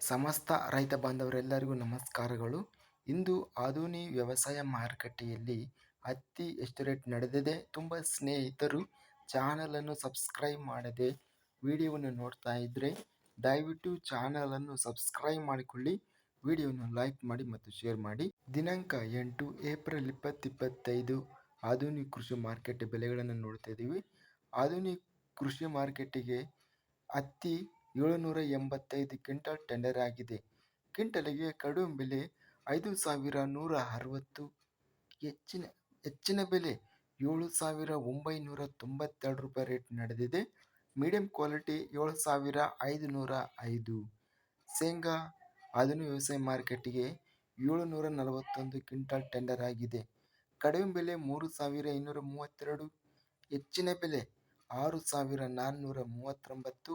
ಸಮಸ್ತ ರೈತ ಬಾಂಧವರೆಲ್ಲರಿಗೂ ನಮಸ್ಕಾರಗಳು. ಇಂದು ಆಧುನಿಕ ವ್ಯವಸಾಯ ಮಾರುಕಟ್ಟೆಯಲ್ಲಿ ಹತ್ತಿ ಎಷ್ಟು ರೇಟ್ ನಡೆದಿದೆ. ತುಂಬ ಸ್ನೇಹಿತರು ಚಾನಲನ್ನು ಸಬ್ಸ್ಕ್ರೈಬ್ ಮಾಡದೆ ವಿಡಿಯೋವನ್ನು ನೋಡ್ತಾ ಇದ್ದರೆ ದಯವಿಟ್ಟು ಚಾನಲನ್ನು ಸಬ್ಸ್ಕ್ರೈಬ್ ಮಾಡಿಕೊಳ್ಳಿ. ವಿಡಿಯೋವನ್ನು ಲೈಕ್ ಮಾಡಿ ಮತ್ತು ಶೇರ್ ಮಾಡಿ. ದಿನಾಂಕ ಎಂಟು ಏಪ್ರಿಲ್ ಇಪ್ಪತ್ತಿಪ್ಪತ್ತೈದು ಆಧುನಿಕ ಕೃಷಿ ಮಾರ್ಕೆಟ್ ಬೆಲೆಗಳನ್ನು ನೋಡ್ತಾ ಇದ್ದೀವಿ ಆಧುನಿಕ ಕೃಷಿ ಮಾರ್ಕೆಟಿಗೆ ಹತ್ತಿ ಏಳುನೂರ ಎಂಬತ್ತೈದು ಕ್ವಿಂಟಲ್ ಟೆಂಡರ್ ಆಗಿದೆ. ಕ್ವಿಂಟಲಿಗೆ ಕಡಿಮೆ ಬೆಲೆ ಐದು ಸಾವಿರ ನೂರ ಅರವತ್ತು, ಹೆಚ್ಚಿನ ಹೆಚ್ಚಿನ ಬೆಲೆ ಏಳು ಸಾವಿರ ಒಂಬೈನೂರ ತೊಂಬತ್ತೆರಡು ರೂಪಾಯಿ ರೇಟ್ ನಡೆದಿದೆ. ಮೀಡಿಯಂ ಕ್ವಾಲಿಟಿ ಏಳು ಸಾವಿರ ಐದುನೂರ ಐದು. ಶೇಂಗಾ ಆಧುನಿಕ ವ್ಯವಸಾಯ ಮಾರ್ಕೆಟ್ಗೆ ಏಳುನೂರ ನಲವತ್ತೊಂದು ಕ್ವಿಂಟಲ್ ಟೆಂಡರ್ ಆಗಿದೆ. ಕಡಿಮೆ ಬೆಲೆ ಮೂರು ಸಾವಿರ ಇನ್ನೂರ ಮೂವತ್ತೆರಡು, ಹೆಚ್ಚಿನ ಬೆಲೆ ಆರು ಸಾವಿರ ನಾನ್ನೂರ ಮೂವತ್ತೊಂಬತ್ತು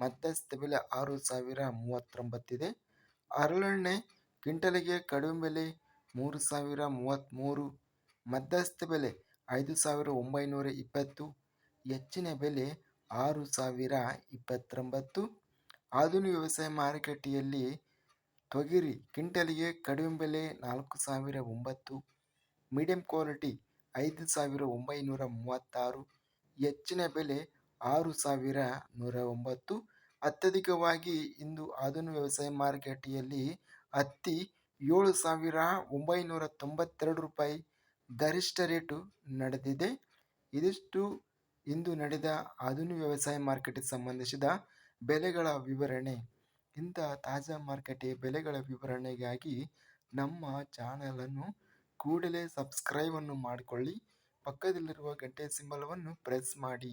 ಮಧ್ಯಸ್ಥ ಬೆಲೆ ಆರು ಸಾವಿರ ಮೂವತ್ತೊಂಬತ್ತಿದೆ ಹರಳೆಣ್ಣೆ ಕ್ವಿಂಟಲಿಗೆ ಕಡಿಮೆ ಬೆಲೆ ಮೂರು ಸಾವಿರ ಮೂವತ್ತ್ಮೂರು ಮಧ್ಯಸ್ಥ ಬೆಲೆ ಐದು ಸಾವಿರ ಒಂಬೈನೂರ ಇಪ್ಪತ್ತು. ಹೆಚ್ಚಿನ ಬೆಲೆ ಆರು ಸಾವಿರ ಇಪ್ಪತ್ತೊಂಬತ್ತು. ಆಧುನಿಕ ವ್ಯವಸಾಯ ಮಾರುಕಟ್ಟೆಯಲ್ಲಿ ತೊಗರಿ ಕ್ವಿಂಟಲಿಗೆ ಕಡಿಮೆ ಬೆಲೆ ನಾಲ್ಕು ಸಾವಿರ ಒಂಬತ್ತು. ಮೀಡಿಯಂ ಕ್ವಾಲಿಟಿ ಐದು ಸಾವಿರ ಒಂಬೈನೂರ ಮೂವತ್ತಾರು. ಹೆಚ್ಚಿನ ಬೆಲೆ ಆರು ಸಾವಿರ ನೂರ ಒಂಬತ್ತು. ಅತ್ಯಧಿಕವಾಗಿ ಇಂದು ಆಧುನಿಕ ವ್ಯವಸಾಯ ಮಾರುಕಟ್ಟೆಯಲ್ಲಿ ಹತ್ತಿ ಏಳು ಸಾವಿರ ಒಂಬೈನೂರ ತೊಂಬತ್ತೆರಡು ರೂಪಾಯಿ ಗರಿಷ್ಠ ರೇಟು ನಡೆದಿದೆ. ಇದಿಷ್ಟು ಇಂದು ನಡೆದ ಆಧುನಿಕ ವ್ಯವಸಾಯ ಮಾರ್ಕೆಟ್ಗೆ ಸಂಬಂಧಿಸಿದ ಬೆಲೆಗಳ ವಿವರಣೆ. ಇಂಥ ತಾಜಾ ಮಾರುಕಟ್ಟೆಯ ಬೆಲೆಗಳ ವಿವರಣೆಗಾಗಿ ನಮ್ಮ ಚಾನಲನ್ನು ಕೂಡಲೇ ಸಬ್ಸ್ಕ್ರೈಬನ್ನು ಮಾಡಿಕೊಳ್ಳಿ. ಪಕ್ಕದಲ್ಲಿರುವ ಗಂಟೆ ಸಿಂಬಲವನ್ನು ಪ್ರೆಸ್ ಮಾಡಿ.